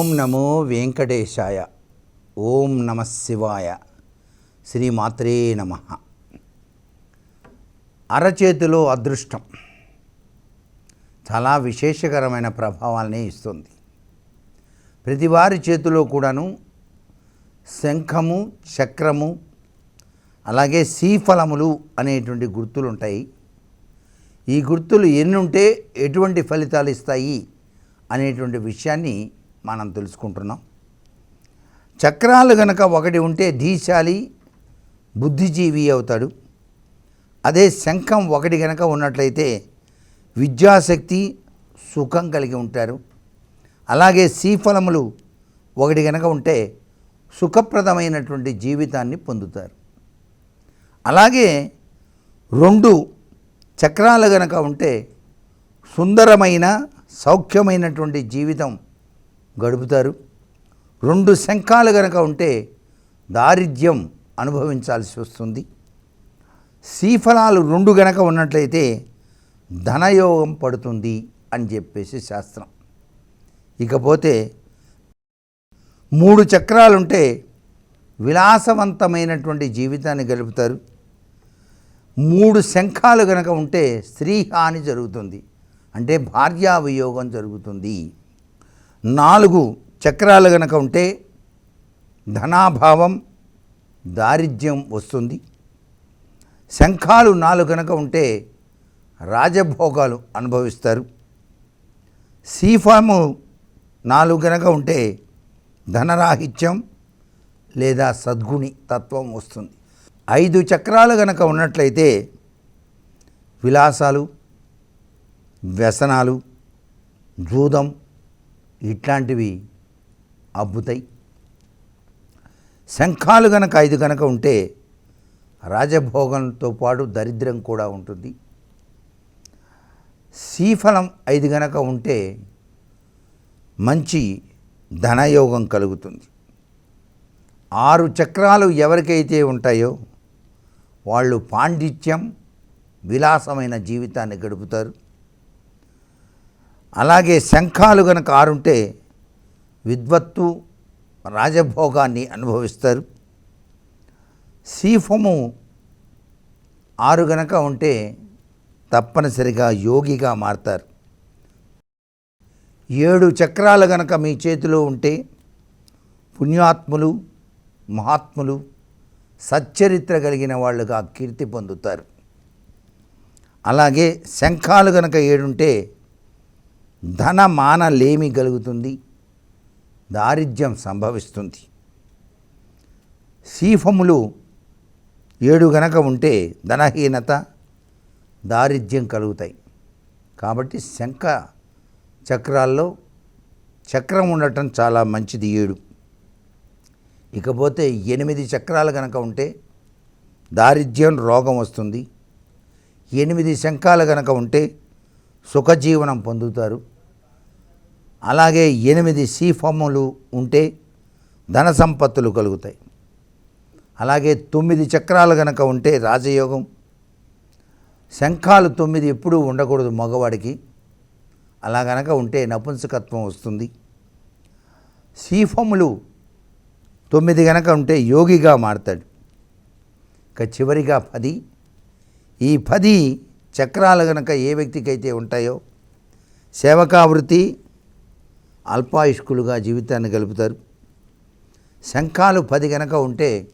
ఓం నమో వెంకటేశాయ. ఓం నమ శివాయ. శ్రీమాత్రే నమ. అరచేతిలో అదృష్టం. చాలా విశేషకరమైన ప్రభావాలని ఇస్తుంది. ప్రతి వారి చేతిలో కూడాను శంఖము చక్రము అలాగే సీఫలములు అనేటువంటి గుర్తులు ఉంటాయి ఈ గుర్తులు ఎన్నుంటే ఎటువంటి ఫలితాలు ఇస్తాయి అనేటువంటి విషయాన్ని మనం తెలుసుకుంటున్నాం. చక్రాలు గనక ఒకటి ఉంటే ధీశాలి బుద్ధిజీవి అవుతాడు. అదే శంఖం ఒకటి గనక ఉన్నట్లయితే విద్యాశక్తి సుఖం కలిగి ఉంటారు. అలాగే సీఫలములు ఒకటి గనక ఉంటే సుఖప్రదమైనటువంటి జీవితాన్ని పొందుతారు. అలాగే రెండు చక్రాలు గనక ఉంటే సుందరమైన సౌఖ్యమైనటువంటి జీవితం గడుపుతారు. రెండు శంఖాలు గనక ఉంటే దారిద్ర్యం అనుభవించాల్సి వస్తుంది. శ్రీఫలాలు రెండు గనక ఉన్నట్లయితే ధనయోగం పడుతుంది అని చెప్పేసి శాస్త్రం. ఇకపోతే మూడు చక్రాలుంటే విలాసవంతమైనటువంటి జీవితాన్ని గడుపుతారు. మూడు శంఖాలు గనక ఉంటే స్త్రీ హాని జరుగుతుంది. అంటే భార్యావియోగం జరుగుతుంది. నాలుగు చక్రాలు గనక ఉంటే ధనాభావం దారిద్ర్యం వస్తుంది. శంఖాలు నాలుగు గనక ఉంటే రాజభోగాలు అనుభవిస్తారు. సీఫాము నాలుగు గనక ఉంటే ధనరాహిత్యం లేదా సద్గుణి తత్వం వస్తుంది. ఐదు చక్రాలు గనక ఉన్నట్లయితే విలాసాలు వ్యసనాలు జూదం ఇట్లాంటివి అబ్బుతాయి. శంఖాలు గనక ఐదు గనక ఉంటే రాజభోగంతో పాటు దరిద్రం కూడా ఉంటుంది. సీఫలం ఐదు గనక ఉంటే మంచి ధనయోగం కలుగుతుంది. ఆరు చక్రాలు ఎవరికైతే ఉంటాయో వాళ్ళు పాండిత్యం విలాసమైన జీవితాన్ని గడుపుతారు. అలాగే శంఖాలు గనక ఆరుంటే విద్వత్తు రాజభోగాన్ని అనుభవిస్తారు. సీఫము ఆరు గనక ఉంటే తప్పనిసరిగా యోగిగా మారతారు. ఏడు చక్రాలు గనక మీ చేతిలో ఉంటే పుణ్యాత్ములు మహాత్ములు సచ్చరిత్ర కలిగిన వాళ్ళుగా కీర్తి పొందుతారు. అలాగే శంఖాలు గనక ఏడుంటే ధన మానలేమి కలుగుతుంది దారిద్ర్యం సంభవిస్తుంది. సీఫములు ఏడు గనక ఉంటే ధనహీనత దారిద్ర్యం కలుగుతాయి. కాబట్టి శంఖ చక్రాల్లో చక్రం ఉండటం చాలా మంచిది ఏడు. ఇకపోతే ఎనిమిది చక్రాలు కనుక ఉంటే దారిద్ర్యం రోగం వస్తుంది. ఎనిమిది శంఖాలు కనుక ఉంటే సుఖజీవనం పొందుతారు. అలాగే ఎనిమిది సీఫములు ఉంటే ధన సంపత్తులు కలుగుతాయి. అలాగే తొమ్మిది చక్రాలు కనుక ఉంటే రాజయోగం. శంఖాలు తొమ్మిది ఎప్పుడూ ఉండకూడదు మగవాడికి. అలా గనక ఉంటే నపుంసకత్వం వస్తుంది. సీఫములు తొమ్మిది గనక ఉంటే యోగిగా మారతాడు. ఇక చివరిగా పది. ఈ పది చక్రాలు గనక ఏ వ్యక్తికైతే ఉంటాయో సేవకావృత్తి అల్పాయుష్కులుగా జీవితాన్ని గలుపుతారు. శంఖాలు పది గనక ఉంటే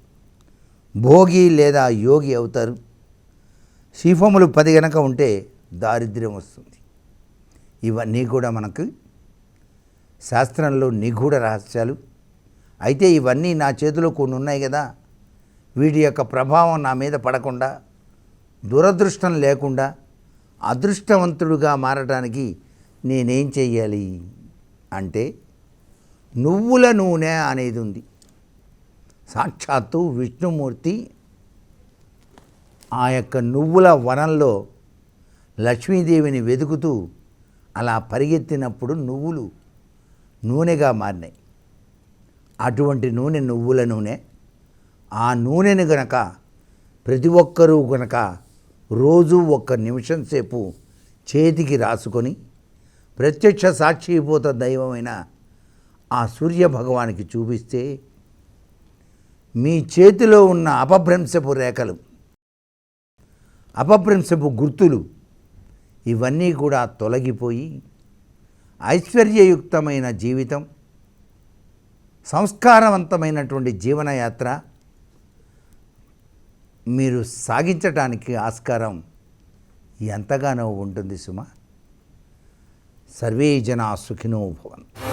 భోగి లేదా యోగి అవుతారు. శీఫములు పది గనక ఉంటే దారిద్ర్యం వస్తుంది. ఇవన్నీ కూడా మనకు శాస్త్రంలో నిగూఢ రహస్యాలు. అయితే ఇవన్నీ నా చేతిలో కొన్ని ఉన్నాయి కదా. వీటి యొక్క ప్రభావం నా మీద పడకుండా దురదృష్టం లేకుండా అదృష్టవంతుడుగా మారడానికి నేనేం చెయ్యాలి? అంటే నువ్వుల నూనె అనేది ఉంది. సాక్షాత్తు విష్ణుమూర్తి ఆ యొక్క నువ్వుల వనంలో లక్ష్మీదేవిని వెతుకుతూ అలా పరిగెత్తినప్పుడు నువ్వులు నూనెగా మారినాయి. అటువంటి నూనె నువ్వుల నూనె. ఆ నూనెను గనక ప్రతి ఒక్కరూ గనక రోజు ఒక్క నిమిషం సేపు చేతికి రాసుకొని ప్రత్యక్ష సాక్షిభూత దైవమైన ఆ సూర్య భగవానికి చూపిస్తే మీ చేతిలో ఉన్న అపభ్రంశపు రేఖలు అపభ్రంశపు గుర్తులు ఇవన్నీ కూడా తొలగిపోయి ఐశ్వర్యయుక్తమైన జీవితం సంస్కారవంతమైనటువంటి జీవనయాత్ర మీరు సాగించటానికి ఆస్కారం ఎంతగానో ఉంటుంది సుమా. సర్వే జనా సుఖినో భవంతు.